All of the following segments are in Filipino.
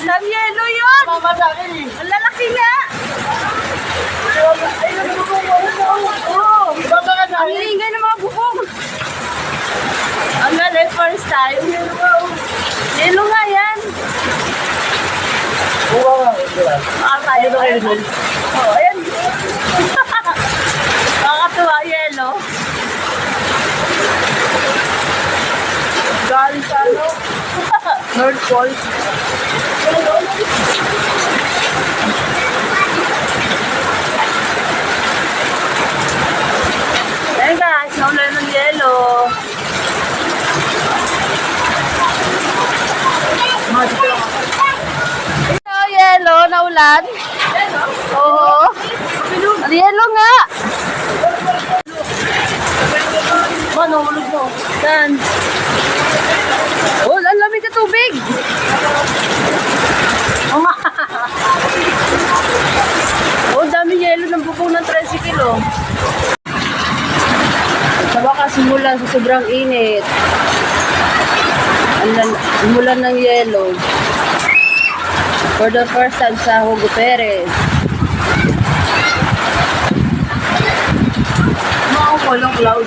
Slam yellow yun! Mama sa akin eh. Ang lalaki nga! Ay, nagbubuo mo. Oo. Baba ka sa Ang akin. ingay ng mga bukong! Ang galing first time. Yellow nga yan! Oo nga. Ah, tayo doon. Oh, ayan. Nakakatuwa, yellow. Galing sa ano? North Pole. Ayan guys, naulay ng yellow. Ito, yellow, naulan. Oo. Ang yellow nga. Ma, nahulog mo. Saan? Oh, ang lamig na tubig. Oh, nga. oh, dami yelo ng bubong ng tricycle, oh. Sa wakas, mula sa sobrang init. Mulan ng yelo. For the first time sa Hugo Perez. Mga ko lang cloud.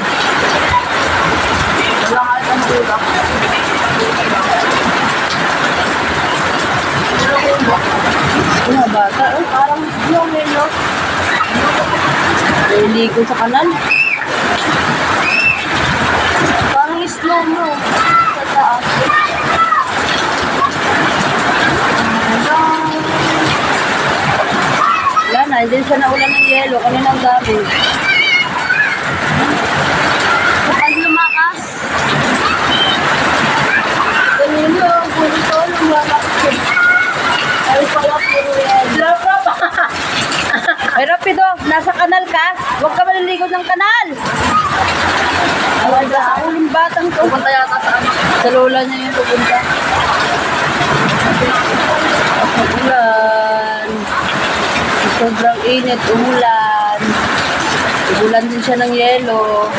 Wala ka ito makita. Mga bata, oh. Parang yung yelo. Niligo sa kanal. Parang slow mo. Sa taas. Wala na, hindi siya naulan ng yelo. Kanina ang dami. Nasa kanal ka. Huwag ka maliligo ng kanal. Ay, sa uling batang to. Pupunta yata sa ano. Sa lola niya yung pupunta. Ulan. Sobrang init, umulan. Umulan din siya ng yelo.